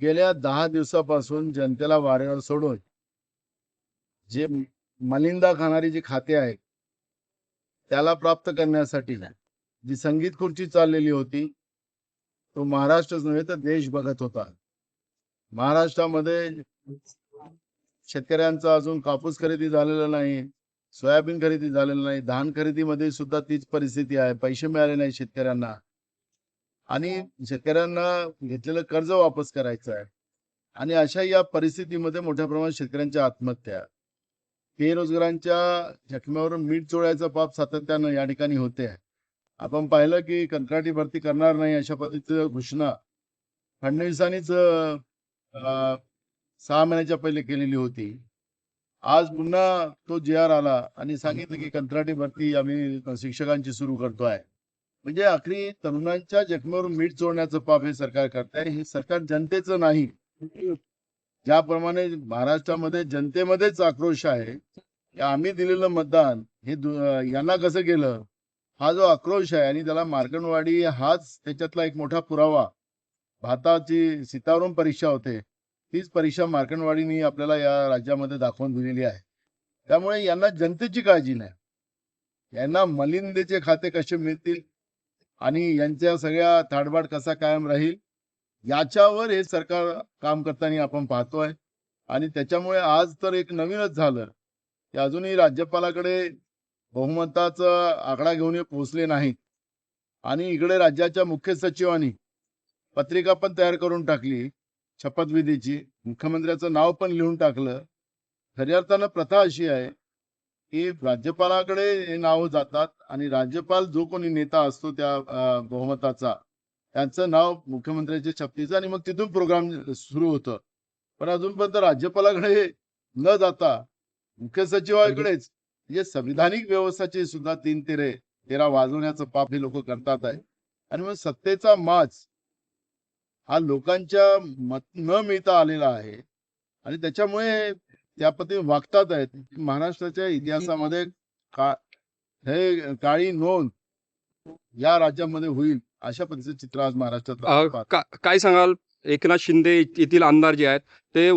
गेल्या दहा दिवसापासून जनतेला वाऱ्यावर सोडून जे मलिंदा खाणारी जी खाते आहेत त्याला प्राप्त करण्यासाठी जी संगीत खुर्ची चाललेली होती तो महाराष्ट्रच नव्हे तर देश बघत होता. महाराष्ट्रामध्ये शेतकऱ्यांचा अजून कापूस खरेदी झालेला नाही सोयाबीन खरेदी झालेलं नाही धान खरेदीमध्ये सुद्धा तीच परिस्थिती आहे. पैसे मिळाले नाही शेतकऱ्यांना. आणि शेतकऱ्यांना घेतलेलं कर्ज वापस करायचं आहे. आणि अशा या परिस्थितीमध्ये मोठ्या प्रमाणात शेतकऱ्यांच्या आत्महत्या बेरोजगारांच्या जखम्यावरून मीठ चोळायचा पाप सातत्यानं या ठिकाणी होते आहे. आपण पाहिलं की कंत्राटी भरती करणार नाही अशा पद्धतीचं घोषणा फडणवीसांनीच सहा महिन्याच्या पहिले केलेली होती. आज पुन्हा तो जे आर आला आणि सांगितलं की कंत्राटी भरती आम्ही शिक्षकांची सुरू करतोय. म्हणजे आखरी तरुणांच्या जखमेवर मीठ चोळण्याचं पाप हे सरकार करत आहे. हे सरकार जनतेचं नाही. ज्याप्रमाणे महाराष्ट्रामध्ये जनतेमध्येच आक्रोश आहे आम्ही दिलेलं मतदान हे यांना कसं गेलं? हा जो आक्रोश आहे आणि त्याला मार्कंडवाडी हाच त्याच्यातला एक मोठा पुरावा. भाताची सीतावरून परीक्षा होते. तीच परीक्षा मार्कणवाडीनी आपल्याला या राज्यामध्ये दाखवून दिलेली आहे. त्यामुळे यांना जनतेची काळजी नाही. यांना मलिंदेचे खाते कसे मिळतील? आणि यांच्या सगळ्या थाडबाड कसा कायम राहील याच्यावर हे सरकार काम करताना आपण पाहतोय. आणि त्याच्यामुळे आज तर एक नवीनच झालं. की अजूनही राज्यपालाकडे बहुमताचा आकडा घेऊन हे पोहोचले नाहीत. आणि इकडे राज्याच्या मुख्य सचिवांनी पत्रिका पण तयार करून टाकली शपथविधीची. मुख्यमंत्र्याचं नाव पण लिहून टाकलं. खऱ्या अर्थानं प्रथा अशी आहे की राज्यपालाकडे हे नाव जातात आणि राज्यपाल जो कोणी नेता असतो त्या बहुमताचा त्यांचं नाव मुख्यमंत्र्यांच्या छपतीचं आणि मग तिथून प्रोग्राम सुरू होतं. पण अजूनपर्यंत राज्यपालाकडे न जाता मुख्य सचिवाकडेच म्हणजे संविधानिक व्यवस्थाचे सुद्धा तीन तेरे तेरा वाजवण्याचं पाप हे लोक करतात आहे. आणि मग सत्तेचा माच हा लोकांच्या मत न मिळता आलेला आहे. आणि त्याच्यामुळे त्या पद्धतीने वागतात आहेत. महाराष्ट्राच्या इतिहासामध्ये का हे काळी नोंद या राज्यामध्ये होईल अशा पद्धतीचं चित्र आज महाराष्ट्रात काय सांगाल? एकनाथ शिंदे येथील आमदार जे आहेत ते